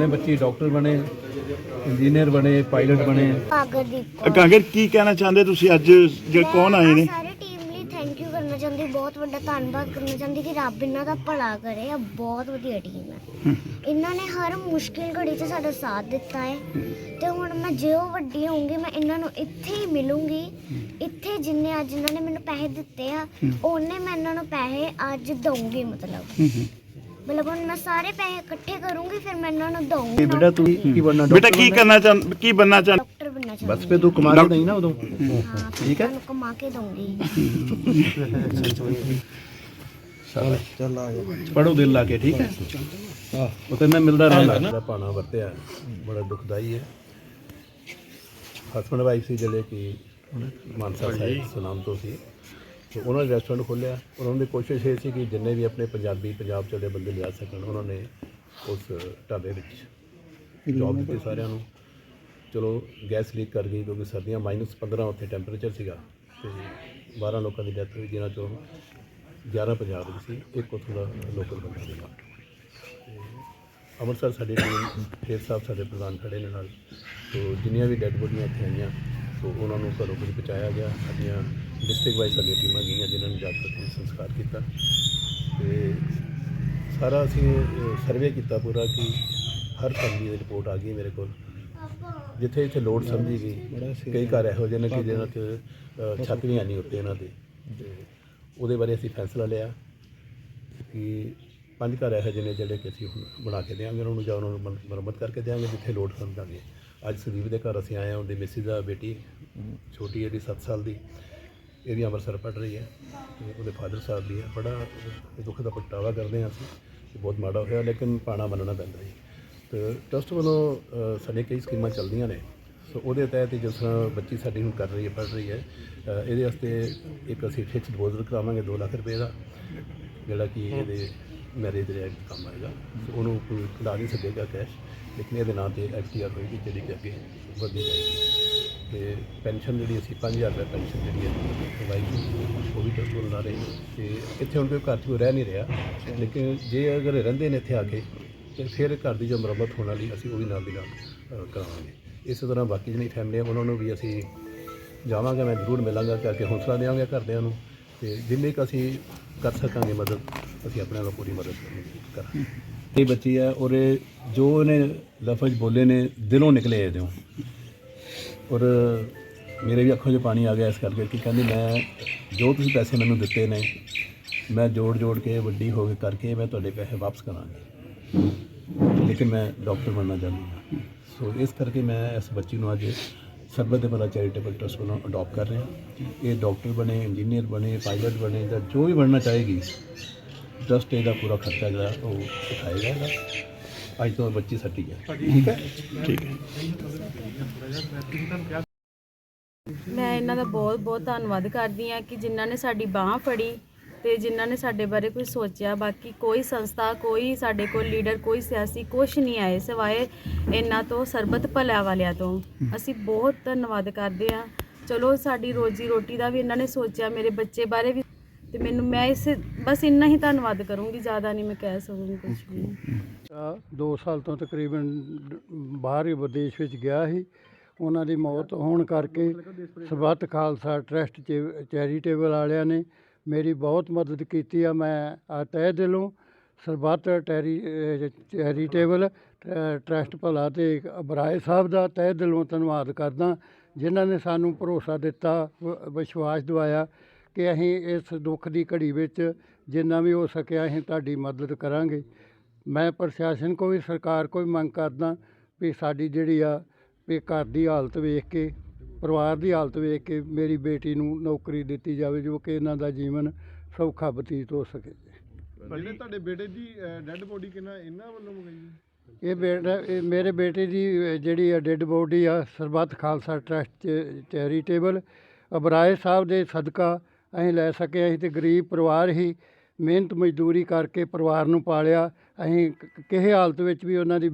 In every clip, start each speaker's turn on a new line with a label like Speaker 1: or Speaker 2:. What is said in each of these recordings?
Speaker 1: ਆਪਣੇ ਬੱਚੇ ਡਾਕਟਰ ਬਣੇ ਇੰਜੀਨੀਅਰ ਬਣੇ ਪਾਇਲਟ ਬਣੇ।
Speaker 2: ਆਗਰਦੀਪ
Speaker 3: ਕਾਂਗਰ ਕੀ ਕਹਿਣਾ ਚਾਹੁੰਦੇ ਤੁਸੀਂ ਅੱਜ? ਜੇ ਕੌਣ ਆਏ ਨੇ?
Speaker 2: ਸਾਰੇ ਟੀਮ ਲਈ ਥੈਂਕ ਯੂ ਕਰਨਾ ਚਾਹੁੰਦੀ ਬਹੁਤ ਵੱਡਾ ਧੰਨਵਾਦ ਕਰਨਾ ਚਾਹੁੰਦੀ ਕਿ ਰੱਬ ਇਹਨਾਂ ਦਾ ਭਲਾ ਕਰੇ ਇਹ ਬਹੁਤ ਵਧੀਆ ਟੀਮ ਹੈ। ਇਹਨਾਂ ਨੇ ਹਰ ਮੁਸ਼ਕਿਲ ਘੜੀ 'ਚ ਸਾਡਾ ਸਾਥ ਦਿੱਤਾ ਹੈ। ਤੇ ਹੁਣ ਮੈਂ ਜਿਉਂ ਵੱਡੀ ਹੋਊਂਗੀ ਮੈਂ ਇਹਨਾਂ ਨੂੰ ਇੱਥੇ ਹੀ ਮਿਲੂੰਗੀ। ਇੱਥੇ ਜਿੰਨੇ ਅੱਜ ਇਹਨਾਂ ਨੇ ਮੈਨੂੰ ਪੈਸੇ ਦਿੱਤੇ ਆ ਉਹਨੇ ਮੈਂ ਇਹਨਾਂ ਨੂੰ ਪੈਸੇ ਅੱਜ ਦਊਂਗੀ ਮਤਲਬ। ਮਤਲਬ ਹੁਣ ਮੈਂ ਸਾਰੇ ਪੈਸੇ ਇਕੱਠੇ ਕਰੂੰਗੀ ਫਿਰ ਮੈਂ ਇਹਨਾਂ ਨੂੰ ਦਊਂਗੀ
Speaker 1: ਬੇਟਾ ਤੂੰ ਕੀ ਬਣਨਾ
Speaker 3: ਬੇਟਾ ਕੀ ਕਰਨਾ ਚਾਹੁੰ ਕੀ ਬੰਨਾ ਚਾਹੁੰ?
Speaker 2: ਡਾਕਟਰ ਬਣਨਾ ਚਾਹੁੰਦੀ
Speaker 1: ਬਸ ਫੇ ਤੂੰ ਕਮਾ ਕੇ ਨਹੀਂ ਨਾ ਉਦੋਂ।
Speaker 2: ਹਾਂ ਠੀਕ ਹੈ? ਤੁਹਾਨੂੰ ਕਮਾ ਕੇ ਦਊਂਗੀ।
Speaker 1: ਪੜੋ ਦਿਲ ਲਾ ਕੇ ਠੀਕ ਹੈ? ਉਹ ਤੇ ਮੈਂ ਮਿਲਦਾ ਰਹਿੰਦਾ। ਮੇਰਾ ਪਾਣਾ ਵਰਤਿਆ ਬੜਾ ਦੁਖਦਾਈ ਹੈ। ਹਸਬੰਡ ਵਾਈਫ ਸੀ ਜਿਹੜੇ ਕਿ ਮਾਨਸਾ ਸਾਹਿਬ ਸੁਨਾਮ ਤੋਂ ਸੀ। ਤੇ ਉਹਨਾਂ ਨੇ ਰੈਸਟੋਰੈਂਟ ਖੋਲ੍ਹਿਆ। ਔਰ ਉਹਨਾਂ ਦੀ ਕੋਸ਼ਿਸ਼ ਇਹ ਸੀ ਕਿ ਜਿੰਨੇ ਵੀ ਆਪਣੇ ਪੰਜਾਬੀ, ਪੰਜਾਬ ਚ ਦੇ ਬੰਦੇ ਲਿਆ ਸਕਣ, ਉਹਨਾਂ ਨੇ ਉਸ ਢਾਬੇ ਵਿੱਚ ਜੌਬ ਦਿੱਤੀ ਸਾਰਿਆਂ ਨੂੰ। ਚਲੋ ਗੈਸ ਲੀਕ ਕਰ ਗਈ ਕਿਉਂਕਿ ਸਰਦੀਆਂ ਮਾਈਨਸ 15 ਉੱਥੇ ਟੈਂਪਰੇਚਰ ਸੀਗਾ ਤੇ 12 ਲੋਕਾਂ ਦੀ ਡੈਥ ਹੋਈ, ਜਿਨ੍ਹਾਂ ਚੋਂ 11 ਪੰਜਾਬ ਦੇ ਸੀ, ਇੱਕ ਉੱਥੋਂ ਦਾ ਲੋਕਲ ਬੰਦਾ ਸੀਗਾ। ਅੰਮ੍ਰਿਤਸਰ ਸਾਡੀ ਟੀਮ ਫੇਰ ਸਾਹਿਬ ਸਾਡੇ ਪ੍ਰਧਾਨ ਖੜੇ ਨੇ ਨਾਲ। ਤੋ ਜਿੰਨੀਆਂ ਵੀ ਡੈੱਡ ਬੋਡੀਆਂ ਇੱਥੇ ਆਈਆਂ ਸੋ ਉਹਨਾਂ ਨੂੰ ਘਰੋਂ ਕੁਝ ਪਹੁੰਚਾਇਆ ਗਿਆ। ਸਾਡੀਆਂ ਡਿਸਟ੍ਰਿਕਟ ਵਾਈਜ਼ ਸਾਡੀਆਂ ਟੀਮਾਂ ਗਈਆਂ ਜਿਨ੍ਹਾਂ ਨੂੰ ਜਾ ਕੇ ਸੰਸਕਾਰ ਕੀਤਾ। ਤੇ ਸਾਰਾ ਅਸੀਂ ਸਰਵੇ ਕੀਤਾ ਪੂਰਾ ਕਿ ਹਰ ਫੈਮਿਲੀ ਦੀ ਰਿਪੋਰਟ ਆ ਗਈ ਮੇਰੇ ਕੋਲ। ਜਿੱਥੇ ਜਿੱਥੇ ਲੋੜ ਸਮਝੀ ਗਈ। ਕਈ ਘਰ ਇਹੋ ਜਿਹੇ ਨੇ ਕਿ ਜਿਹਨਾਂ 'ਚ ਛੱਤ ਵੀ ਨਹੀਂ ਉੱਤੇ ਇਹਨਾਂ ਦੇ। ਤੇ ਉਹਦੇ ਬਾਰੇ ਅਸੀਂ ਫੈਸਲਾ ਲਿਆ ਕਿ ਪੰਜ ਘਰ ਇਹੋ ਜਿਹੇ ਨੇ ਜਿਹੜੇ ਕਿ ਅਸੀਂ ਹੁਣ ਬਣਾ ਕੇ ਦੇਵਾਂਗੇ ਉਹਨਾਂ ਨੂੰ ਜਾਂ ਉਹਨਾਂ ਨੂੰ ਮਰ- ਮੁਰੰਮਤ ਕਰਕੇ ਦੇਵਾਂਗੇ ਜਿੱਥੇ ਲੋੜ ਸਮਝਾਂਗੇ। ਅੱਜ ਸੰਦੀਪ ਦੇ ਘਰ ਅਸੀਂ ਆਏ ਹਾਂ, ਉਹਦੀ ਮਿਸਿਸ ਦਾ ਬੇਟੀ, ਛੋਟੀ ਇਹਦੀ 7 ਸਾਲ ਦੀ। ਇਹ ਵੀ ਅੰਮ੍ਰਿਤਸਰ ਪੜ ਰਹੀ ਹੈ ਤੇ ਉਹਦੇ ਫਾਦਰ ਸਾਹਿਬ ਵੀ ਹੈ। ਬੜਾ ਦੁੱਖ ਦਾ ਪ੍ਰਗਟਾਵਾ ਕਰਦੇ ਹਾਂ ਅਸੀਂ ਕਿ ਬਹੁਤ ਮਾੜਾ ਹੋਇਆ, ਲੇਕਿਨ ਪਾਣਾ ਮੰਨਣਾ ਪੈਂਦਾ ਜੀ। ਤੇ ਟਰਸਟ ਵੱਲੋਂ ਸਾਡੇ ਕਈ ਸਕੀਮਾਂ ਚੱਲਦੀਆਂ ਨੇ। ਸੋ ਉਹਦੇ ਤਹਿਤ ਜਿਸ ਤਰ੍ਹਾਂ ਬੱਚੀ ਸਾਡੀ ਹੁਣ ਕਰ ਰਹੀ ਹੈ ਪੜ ਰਹੀ ਹੈ ਇਹਦੇ ਵਾਸਤੇ ਇੱਕ ਅਸੀਂ ਫਿਕਸ ਡਿਪੋਜ਼ਿਟ ਕਰਾਵਾਂਗੇ 2 ਲੱਖ ਰੁਪਏ ਦਾ, ਜਿਹੜਾ ਕਿ ਇਹਦੇ ਮੈਰਿਜ ਦੇ ਰਿਲੇਟਡ ਕੰਮ ਆਏਗਾ। ਸੋ ਉਹਨੂੰ ਕੋਈ ਕਢਾ ਨਹੀਂ ਸਕੇਗਾ ਕੈਸ਼ ਲੇਕਿਨ ਇਹਦੇ ਨਾਂ ਤੇ ਐਫਟੀਆਰ ਹੋਏਗੀ ਜਿਹੜੀ ਕਿ ਅੱਗੇ ਵਧਦੀ ਜਾਏਗੀ। ਤੇ ਪੈਨਸ਼ਨ ਜਿਹੜੀ ਅਸੀਂ 5000 ਰੁਪਏ ਪੈਨਸ਼ਨ ਜਿਹੜੀ ਹੈ ਵਾਈਫ ਉਹ ਵੀ ਟਰਸਟ ਨਾ ਲਾ ਰਹੇ। ਤੇ ਇੱਥੇ ਹੁਣ ਕੋਈ ਘਰ 'ਚ ਕੋਈ ਰਹਿ ਨਹੀਂ ਰਿਹਾ। ਲੇਕਿਨ ਜੇ ਅਗਰ ਰਹਿੰਦੇ ਨੇ ਇੱਥੇ ਆ ਕੇ ਤੇ ਫਿਰ ਘਰ ਦੀ ਜੋ ਮੁਰੰਮਤ ਹੋਣ ਵਾਲੀ ਅਸੀਂ ਉਹ ਵੀ ਨਾਲ ਦੀ ਨਾਲ ਅ, ਕਰਾਵਾਂਗੇ। ਇਸੇ ਤਰ੍ਹਾਂ ਬਾਕੀ ਜਿਹੜੀ ਫੈਮਲੀਆਂ ਉਹਨਾਂ ਨੂੰ ਵੀ ਅਸੀਂ ਜਾਵਾਂਗੇ ਮੈਂ ਜ਼ਰੂਰ ਮਿਲਾਂਗਾ ਕਰਕੇ ਹੌਸਲਾ ਦੇਵਾਂਗੇ ਘਰਦਿਆਂ ਨੂੰ। ਤੇ ਜਿੰਨੀ ਕੁ ਅਸੀਂ ਕਰ ਸਕਾਂਗੇ ਮਦਦ ਅਸੀਂ ਆਪਣੇ ਵੱਲੋਂ ਪੂਰੀ ਮਦਦ ਕਰਾਂਗੇ। ਇਹ ਬੱਚੀ ਹੈ ਔਰ ਇਹ ਜੋ ਇਹਨੇ ਲਫ਼ਜ਼ ਬੋਲੇ ਨੇ, ਦਿਲੋਂ ਨਿਕਲੇ ਇਹਦੇ ਔਰ ਮੇਰੇ ਵੀ ਅੱਖਾਂ 'ਚ ਪਾਣੀ ਆ ਗਿਆ ਇਸ ਕਰਕੇ ਕਿ ਕਹਿੰਦੀ ਮੈਂ, ਜੋ ਤੁਸੀਂ ਪੈਸੇ ਮੈਨੂੰ ਦਿੱਤੇ ਨੇ, ਮੈਂ ਜੋੜ ਜੋੜ ਕੇ, ਵੱਡੀ ਹੋ ਕੇ ਕਰਕੇ ਮੈਂ ਤੁਹਾਡੇ ਪੈਸੇ ਵਾਪਸ ਕਰਾਂਗੀ। ਲੇਕਿਨ ਮੈਂ ਡਾਕਟਰ ਬਣਨਾ ਚਾਹੁੰਦੀ ਹਾਂ। ਸੋ ਇਸ ਕਰਕੇ ਮੈਂ ਇਸ ਬੱਚੀ ਨੂੰ ਅੱਜ ਸਰਬਤ ਦੇ ਭਲਾ ਚੈਰੀਟੇਬਲ ਟਰਸਟ ਵੱਲੋਂ ਅਡਾਪਟ ਕਰ ਰਿਹਾ। ਇਹ ਡਾਕਟਰ ਬਣੇ, ਇੰਜੀਨੀਅਰ ਬਣੇ, ਪਾਇਲਟ ਬਣੇ ਜਾਂ ਜੋ ਵੀ ਬਣਨਾ ਚਾਹੇਗੀ ਟਰਸਟ ਇਹਦਾ ਪੂਰਾ ਖਰਚਾ ਜਿਹੜਾ ਉਹ ਉਠਾਏਗਾ ਇਹਦਾ। ਅੱਜ ਤੋਂ ਬੱਚੀ ਸੱਟੀ ਹੈ ਠੀਕ ਹੈ?
Speaker 3: ਠੀਕ ਹੈ?
Speaker 4: ਮੈਂ ਇਹਨਾਂ ਦਾ ਬਹੁਤ ਬਹੁਤ ਧੰਨਵਾਦ ਕਰਦੀ ਹਾਂ ਕਿ ਜਿਨ੍ਹਾਂ ਨੇ ਸਾਡੀ ਬਾਹ ਫੜੀ ਤੇ ਜਿਨ੍ਹਾਂ ਨੇ ਸਾਡੇ ਬਾਰੇ ਕੋਈ ਸੋਚਿਆ। ਬਾਕੀ ਕੋਈ ਸੰਸਥਾ ਕੋਈ ਸਾਡੇ ਕੋਲ ਲੀਡਰ ਕੋਈ ਸਿਆਸੀ ਕੁਛ ਨਹੀਂ ਆਏ ਸਿਵਾਏ ਇਹਨਾਂ ਤੋਂ ਸਰਬਤ ਭਲਿਆ ਵਾਲਿਆਂ ਤੋਂ। ਅਸੀਂ ਬਹੁਤ ਧੰਨਵਾਦ ਕਰਦੇ ਹਾਂ। ਚਲੋ ਸਾਡੀ ਰੋਜੀ ਰੋਟੀ ਦਾ ਵੀ ਇਹਨਾਂ ਨੇ ਸੋਚਿਆ ਮੇਰੇ ਬੱਚੇ ਬਾਰੇ ਵੀ ਤੇ ਮੈਨੂੰ ਮੈਂ ਇਸ ਬਸ ਇੰਨਾ ਹੀ ਧੰਨਵਾਦ ਕਰੂੰਗੀ, ਜ਼ਿਆਦਾ ਨਹੀਂ ਮੈਂ ਕਹਿ ਸਕੂੰਗੀ ਕੁਝ ਵੀ।
Speaker 5: ਆ 2 ਸਾਲ ਤੋਂ ਤਕਰੀਬਨ ਬਾਹਰ ਹੀ ਵਿਦੇਸ਼ ਵਿੱਚ ਗਿਆ ਸੀ। ਉਹਨਾਂ ਦੀ ਮੌਤ ਹੋਣ ਕਰਕੇ ਸਰਬੱਤ ਖਾਲਸਾ ਟਰਸਟ ਚੈ- ਚੈਰੀਟੇਬਲ ਵਾਲਿਆਂ ਨੇ ਮੇਰੀ ਬਹੁਤ ਮਦਦ ਕੀਤੀ ਆ। ਮੈਂ ਆ ਤਹਿ ਦਿਲੋਂ ਸਰਬੱਤ ਟੈਰੀ ਚੈਰੀਟੇਬਲ ਟ- ਟਰਸਟ ਭਲਾ ਤੇ ਬਰਾਏ ਸਾਹਿਬ ਦਾ ਤਹਿ ਦਿਲੋਂ ਧੰਨਵਾਦ ਕਰਦਾ, ਜਿਨ੍ਹਾਂ ਨੇ ਸਾਨੂੰ ਭਰੋਸਾ ਦਿੱਤਾ ਵਿਸ਼ਵਾਸ ਦਿਵਾਇਆ ਕਿ ਅਸੀਂ ਇਸ ਦੁੱਖ ਦੀ ਘੜੀ ਵਿੱਚ ਜਿੰਨਾ ਵੀ ਹੋ ਸਕਿਆ ਅਸੀਂ ਤੁਹਾਡੀ ਮਦਦ ਕਰਾਂਗੇ ਮੈਂ ਪ੍ਰਸ਼ਾਸਨ ਕੋ ਵੀ ਸਰਕਾਰ ਕੋ ਵੀ ਮੰਗ ਕਰਦਾ ਵੀ ਸਾਡੀ ਜਿਹੜੀ ਆ ਵੀ ਘਰ ਦੀ ਹਾਲਤ ਵੇਖ ਕੇ ਪਰਿਵਾਰ ਦੀ ਹਾਲਤ ਵੇਖ ਕੇ ਮੇਰੀ ਬੇਟੀ ਨੂੰ ਨੌਕਰੀ ਦਿੱਤੀ ਜਾਵੇ ਜੋ ਕਿ ਇਹਨਾਂ ਦਾ ਜੀਵਨ ਸੌਖਾ ਬਤੀਤ ਹੋ ਸਕੇ
Speaker 6: ਜਿਹੜੇ ਤੁਹਾਡੇ ਬੇਟੇ ਦੀ ਡੈੱਡ ਬੋਡੀ ਕਿੰਨਾ ਇਹਨਾਂ ਵੱਲੋਂ ਮੰਗਾਈ ਜੀ?
Speaker 5: ਇਹ ਬੇਟਾ ਇਹ ਮੇਰੇ ਬੇਟੇ ਦੀ ਜਿਹੜੀ ਆ ਡੈੱਡ ਬੋਡੀ ਆ ਸਰਬੱਤ ਖਾਲਸਾ ਟਰਸਟ ਚੈਰੀਟੇਬਲ ਅਬਰਾਏ ਸਾਹਿਬ ਦੇ ਸਦਕਾ ਅਸੀਂ ਲੈ ਸਕੇ ਅਸੀਂ ਤੇ ਗਰੀਬ ਪਰਿਵਾਰ ਹੀ ਮਿਹਨਤ ਮਜ਼ਦੂਰੀ ਕਰਕੇ ਪਰਿਵਾਰ ਨੂੰ ਪਾਲਿਆ। ਅਸੀਂ ਕਿਸੇ ਹਾਲਤ ਵਿੱਚ ਵੀ ਉਹਨਾਂ ਦੀ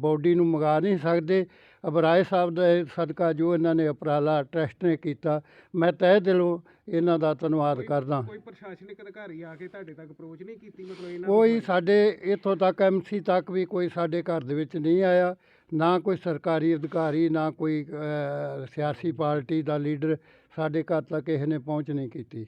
Speaker 5: ਬੋਡੀ ਨੂੰ ਮੰਗਾ ਨਹੀਂ ਸਕਦੇ। ਅਬਰਾਏ ਸਾਹਿਬ ਦਾ ਇਹ ਸਦਕਾ ਜੋ ਇਹਨਾਂ ਨੇ ਉਪਰਾਲਾ ਟਰਸਟ ਨੇ ਕੀਤਾ ਮੈਂ ਤਹਿ ਦਿਲੋਂ ਇਹਨਾਂ ਦਾ ਧੰਨਵਾਦ ਕਰਦਾ।
Speaker 6: ਕੋਈ ਪ੍ਰਸ਼ਾਸਨਿਕ ਅਧਿਕਾਰੀ ਆ ਕੇ ਤੁਹਾਡੇ ਤੱਕ ਅਪਰੋਚ ਨਹੀਂ ਕੀਤੀ? ਮਤਲਬ ਇਹਨਾਂ
Speaker 5: ਕੋਈ ਸਾਡੇ ਇੱਥੋਂ ਤੱਕ ਐਮਸੀ ਤੱਕ ਵੀ ਕੋਈ ਸਾਡੇ ਘਰ ਦੇ ਵਿੱਚ ਨਹੀਂ ਆਇਆ। ਨਾ ਕੋਈ ਸਰਕਾਰੀ ਅਧਿਕਾਰੀ ਨਾ ਕੋਈ ਸਿਆਸੀ ਪਾਰਟੀ ਦਾ ਲੀਡਰ ਸਾਡੇ ਘਰ ਤੱਕ ਕਿਸੇ ਨੇ ਪਹੁੰਚ ਨਹੀਂ ਕੀਤੀ।